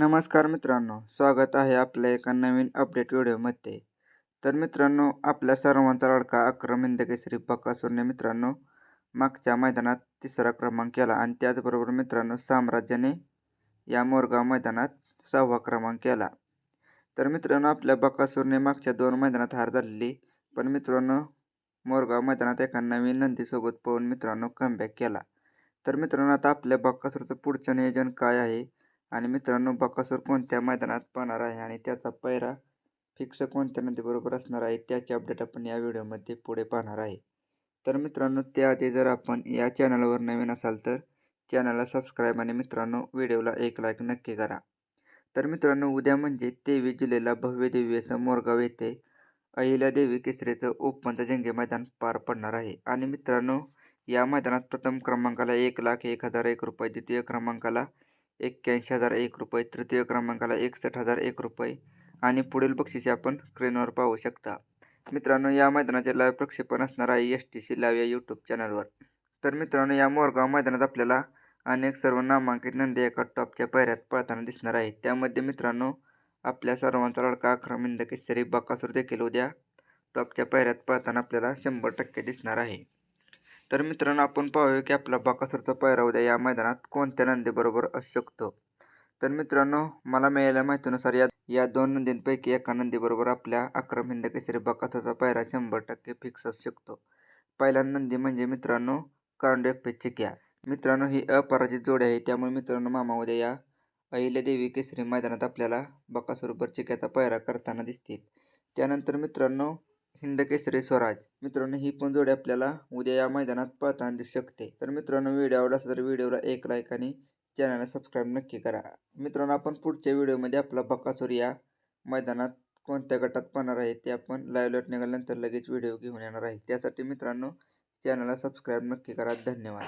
नमस्कार मित्रांनो स्वागत आहे आपल्या एका नवीन अपडेट व्हिडिओमध्ये. तर मित्रांनो आपल्या सर्वांचा लडका अक्रम इंदकेसरी बकासूरने मित्रांनो मागच्या मैदानात तिसरा क्रमांक केला आणि त्याचबरोबर मित्रांनो साम्राज्याने या मोरगाव मैदानात सहावा क्रमांक केला. तर मित्रांनो आपल्या बकासूरने मागच्या दोन मैदानात हार झालेली पण मित्रांनो मोरगाव मैदानात एका नवीन नंदीसोबत पळून मित्रांनो कमबॅक केला. तर मित्रांनो आता आपल्या बकासूरचं पुढचं नियोजन काय आहे? आणि मित्रांनो बकासूर कोणत्या मैदानात पाहणार आहे आणि त्याचा पैरा फिक्स कोणत्या नदीबरोबर असणार आहे त्याचे अपडेट आपण या व्हिडिओमध्ये पुढे पाहणार आहे. तर मित्रांनो त्याआधी जर आपण या चॅनलवर नवीन असाल तर चॅनलला सबस्क्राईब आणि मित्रांनो व्हिडिओला एक लाईक नक्की करा. तर मित्रांनो उद्या म्हणजे तेवीस जुलैला भव्य देवी असं मोरगाव येथे अहिल्यादेवी केसरीचं ओपनचं जंगे मैदान पार पडणार आहे. आणि मित्रांनो या मैदानात प्रथम क्रमांकाला एक लाख एक हजार एक रुपये द्वितीय क्रमांकाला एक्क्याऐंशी हजार एक रुपये तृतीय क्रमांकाला एकसष्ट हजार एक रुपये आणि पुढील बक्षिसे आपण स्क्रीनवर पाहू शकता. मित्रांनो या मैदानाचे लाईव्ह प्रक्षेपण असणार आहे एस टी सी लाईव्ह या यूट्यूब चॅनलवर तर मित्रांनो या मोरगाव मैदानात आपल्याला अनेक सर्व नामांकित नंदी एका टॉपच्या पायऱ्यात पळताना दिसणार आहे. त्यामध्ये मित्रांनो आपल्या सर्वांचा लडका अकरा केसरी बकासूर देखील उद्या टॉपच्या पायऱ्यात पळताना आपल्याला शंभर टक्के दिसणार आहे. तर मित्रांनो आपण पाहूया की आपला बाकासरचा पायरा उद्या या मैदानात कोणत्या नंदीबरोबर असू शकतो? तर मित्रांनो मला मिळालेल्या माहितीनुसार या या दोन नंदींपैकी एका नंदीबरोबर आपल्या अक्रम हिंद केसरी बाकासरचा पायरा शंभर टक्के फिक्स असू शकतो. पहिला नंदी म्हणजे मित्रांनो कांडे चिक्या मित्रांनो ही अपराजित जोडी आहे त्यामुळे मित्रांनो मामा उद्या या अहिल्यादेवी केसरी मैदानात आपल्याला बकासूरबर चिक्याचा पायरा करताना दिसतील. त्यानंतर मित्रांनो हिंदकेसरी स्वराज. मित्रांनो ही पण जोडी आपल्याला उद्या या मैदानात पळताना दिसू शकते. तर मित्रांनो व्हिडिओ आवडला असेल तर व्हिडिओला एक लाईक आणि चॅनलला सबस्क्राईब नक्की करा. मित्रांनो आपण पुढच्या व्हिडिओमध्ये आपला बकासूर या मैदानात कोणत्या गटात पाहणार आहे ते आपण लाईव्ह लॉट निघाल्यानंतर लगेच व्हिडिओ घेऊन येणार आहे. त्यासाठी मित्रांनो चॅनलला सबस्क्राईब नक्की करा. धन्यवाद.